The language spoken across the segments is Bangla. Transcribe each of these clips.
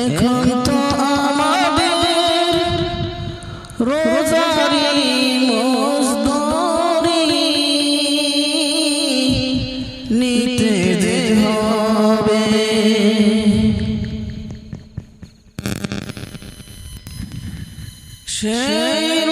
এখন তো আমাদের রোজারি মজদুরি নিতে হবে। সেই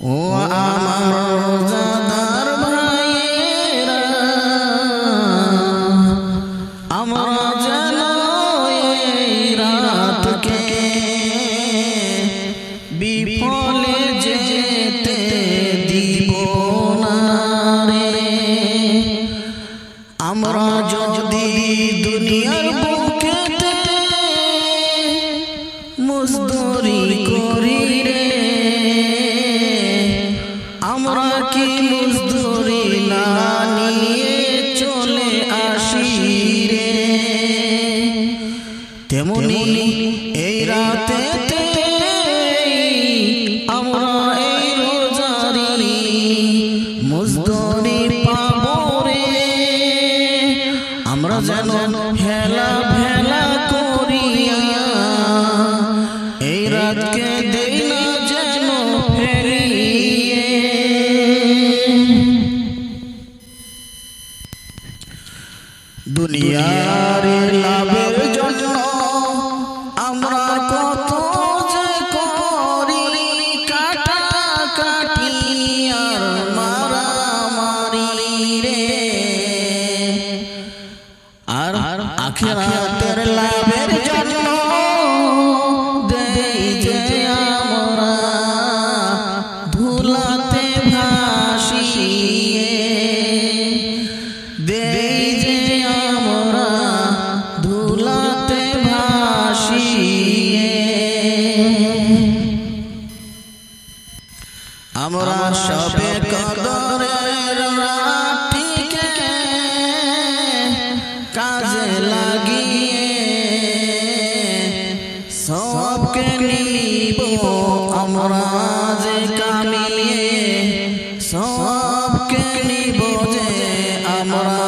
ও আমার রোজাদার ভাইয়েরা আমরা যেন যেতে দিব না আমরা যদি দুনিয়ার বুকেতে মজদুরি করি রে আমরা কি মজদুরি না নিয়ে চলে আসি রে? তেমনি এই রাতে আমরা রে। আমরা যেন হেলা দুনিয়ার লাভের জন্য আমরা কত যে করি কাটা কাটি আর মারামারি রে। আর আখিরাতের লাভের আমরা সবে কদরের রাতটিকে কাজে লাগিয়ে সবকে নিব আমরা যে কামিয়ে। সবকে নিব যে আমরা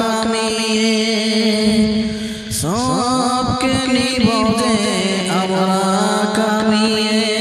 কামিয়ে। সবকে নিব যে আমরা কামিয়ে।